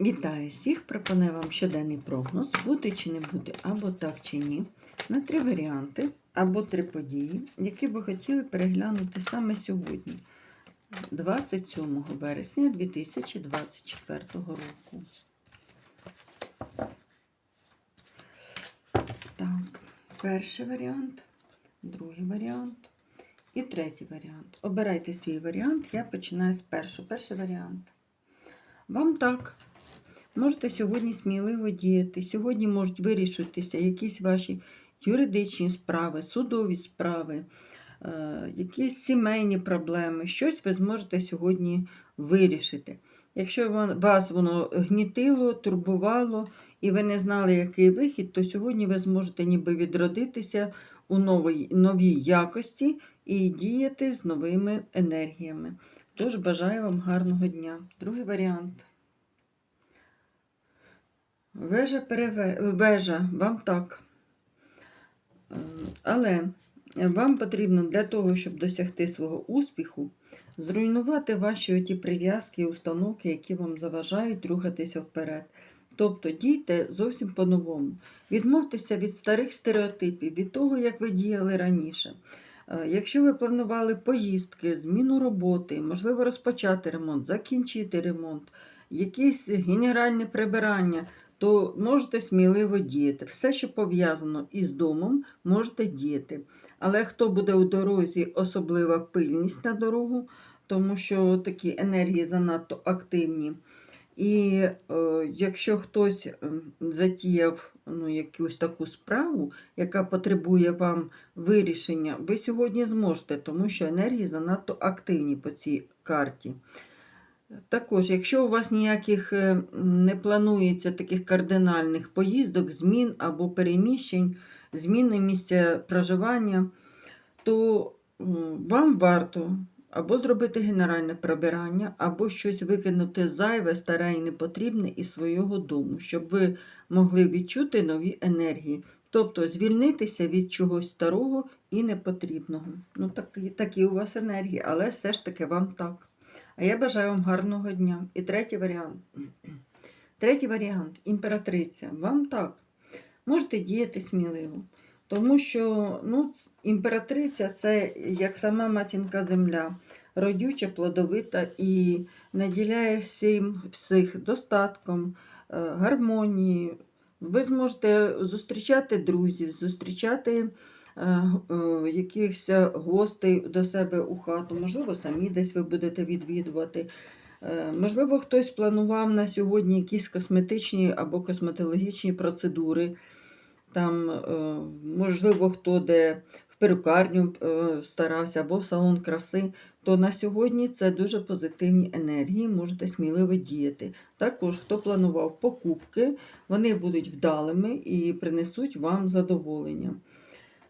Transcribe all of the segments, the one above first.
Вітаю всіх! Пропоную вам щоденний прогноз, бути чи не бути, або так чи ні, на три варіанти або три події, які ви хотіли переглянути саме сьогодні, 27 вересня 2024 року. Так, перший варіант, другий варіант і третій варіант. Обирайте свій варіант, я починаю з першого. Перший варіант. Вам так. Можете сьогодні сміливо діяти. Сьогодні можуть вирішитися якісь ваші юридичні справи, судові справи, е, якісь сімейні проблеми. Щось ви зможете сьогодні вирішити. Якщо вас воно гнітило, турбувало і ви не знали, який вихід, то сьогодні ви зможете ніби відродитися у новій, новій якості і діяти з новими енергіями. Тож бажаю вам гарного дня. Другий варіант. Вежа, переве... Вежа, вам так. Е, Але вам потрібно для того, щоб досягти свого успіху, зруйнувати ваші оті прив'язки і установки, які вам заважають рухатися вперед. Тобто дійте зовсім по-новому. Відмовтеся від старих стереотипів, від того, як ви діяли раніше. Е, Якщо ви планували поїздки, зміну роботи, можливо, розпочати ремонт, закінчити ремонт, якісь генеральне прибирання, то можете сміливо діяти. Все, що пов'язано із домом, можете діяти. Але хто буде у дорозі, особлива пильність на дорогу, тому що такі енергії занадто активні. І е, якщо хтось ем, затіяв ну, якусь таку справу, яка потребує вам вирішення, ви сьогодні зможете, тому що енергії занадто активні по цій карті. Також, якщо у вас ніяких е, не планується таких кардинальних поїздок, змін або переміщень, зміни місця проживання, то вам варто або зробити генеральне прибирання, або щось викинути зайве, старе і непотрібне із свого дому, щоб ви могли відчути нові енергії. Тобто звільнитися від чогось старого і непотрібного. Ну, такі, такі у вас енергії, але все ж таки вам так. А я бажаю вам гарного дня. І третій варіант. Третій варіант імператриця. Вам так. Можете діяти сміливо. Тому що ну, імператриця це як сама матінка земля, родюча, плодовита і наділяє всім всіх достатком, е, гармонією. Ви зможете зустрічати друзів, зустрічати якихось гостей до себе у хату, можливо, самі десь ви будете відвідувати. Е, Можливо, хтось планував на сьогодні якісь косметичні або косметологічні процедури. Там, е, можливо, хто де в перукарню е, старався або в салон краси, то на сьогодні це дуже позитивні енергії, можете сміливо діяти. Також, хто планував покупки, вони будуть вдалими і принесуть вам задоволення.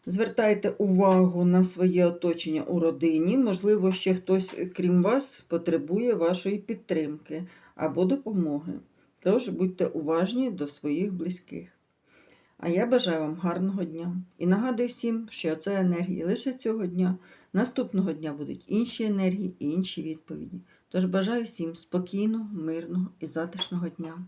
Звертайте увагу на своє оточення у родині. Можливо, ще хтось, крім вас, потребує вашої підтримки або допомоги. Тож будьте уважні до своїх близьких. А я бажаю вам гарного дня і нагадую всім, що це енергії лише цього дня. Наступного дня будуть інші енергії і інші відповіді. Тож бажаю всім спокійного, мирного і затишного дня.